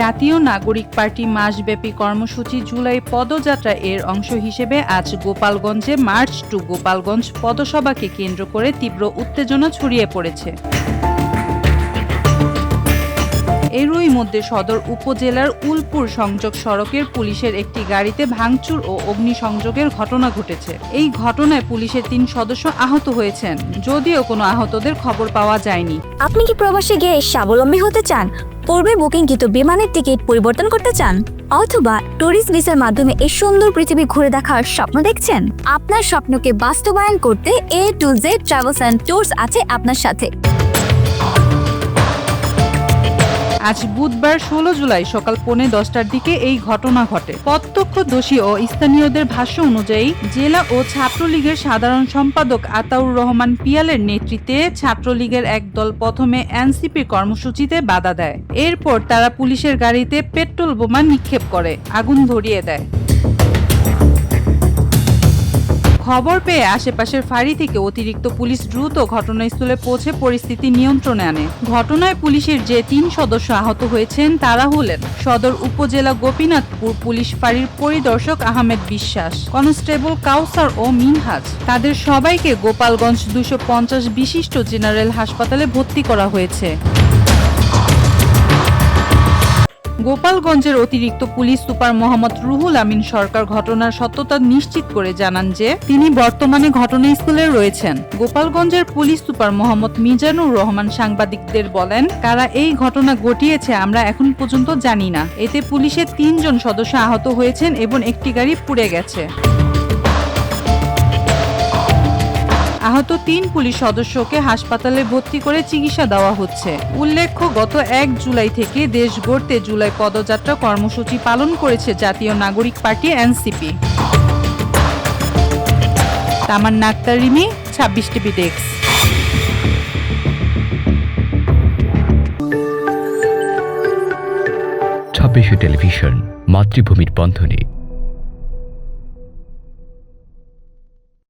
জাতীয় নাগরিক পার্টি মাসব্যাপী কর্মসূচি জুলাই পদযাত্রা এর অংশ হিসেবে আজ গোপালগঞ্জে মার্চ টু গোপালগঞ্জ পদসভাকে কেন্দ্র করে তীব্র উত্তেজনা ছড়িয়ে পড়েছে। এরই মধ্যে সদর উপজেলার উলপুর সংযোগ সড়কের পুলিশের একটি গাড়িতে ভাঙচুর ও অগ্নিসংযোগের ঘটনা ঘটেছে। এই ঘটনায় পুলিশের তিন সদস্য আহত হয়েছেন, যদিও কোনো আহতদের খবর পাওয়া যায়নি। আপনি কি প্রবাসে গিয়ে স্বাবলম্বী হতে চান? পূর্বে বুকিংকৃত বিমানের টিকিট পরিবর্তন করতে চান, অথবা টুরিস্ট ভিসার মাধ্যমে এই সুন্দর পৃথিবী ঘুরে দেখার স্বপ্ন দেখছেন? আপনার স্বপ্নকে বাস্তবায়ন করতে A to Z travels and tours আছে আপনার সাথে। আজ বুধবার ষোলো জুলাই সকাল পৌনে দশটার দিকে এই ঘটনা ঘটে। প্রত্যক্ষদর্শী ও স্থানীয়দের ভাষ্য অনুযায়ী জেলা ও ছাত্রলীগের সাধারণ সম্পাদক আতাউর রহমান পিয়ালের নেতৃত্বে ছাত্রলীগের এক দল প্রথমে এনসিপি কর্মসূচিতে বাধা দেয়। এরপর তারা পুলিশের গাড়িতে পেট্রোল বোমা নিক্ষেপ করে, আগুন ধরিয়ে দেয়। খবর পেয়ে আশেপাশের ফাঁড়ি থেকে অতিরিক্ত পুলিশ দ্রুত ঘটনাস্থলে পৌঁছে পরিস্থিতি নিয়ন্ত্রণে আনে। ঘটনায় পুলিশের যে তিন সদস্য আহত হয়েছেন, তারা হলেন সদর উপজেলা গোপীনাথপুর পুলিশ ফাঁড়ির পরিদর্শক আহমেদ বিশ্বাস, কনস্টেবল কাউসার ও মিনহাজ। তাদের সবাইকে গোপালগঞ্জ দুশো বিশিষ্ট জেনারেল হাসপাতালে ভর্তি করা হয়েছে। গোপালগঞ্জের অতিরিক্ত পুলিশ সুপার মোহাম্মদ রুহুল আমিন সরকার ঘটনার সত্যতা নিশ্চিত করে জানান যে তিনি বর্তমানে ঘটনাস্থলে রয়েছেন। গোপালগঞ্জের পুলিশ সুপার মোহাম্মদ মিজানুর রহমান সাংবাদিকদের বলেন, কারা এই ঘটনা ঘটিয়েছে আমরা এখন পর্যন্ত জানি না। এতে পুলিশের তিনজন সদস্য আহত হয়েছেন এবং একটি গাড়ি পুড়ে গেছে। আহত তিন পুলিশ সদস্যকে হাসপাতালে ভর্তি করে চিকিৎসা দেওয়া হচ্ছে। উল্লেখ্য, গত এক জুলাই থেকে দেশ গড়তে জুলাই পদযাত্রা কর্মসূচি পালন করেছে জাতীয় নাগরিক পার্টি এনসিপি। তামার নাক্তার রিমি, ছাব্বিশ টিভি ডেস্ক। ছাব্বিশে টেলিভিশন, মাতৃভূমির বন্ধনে।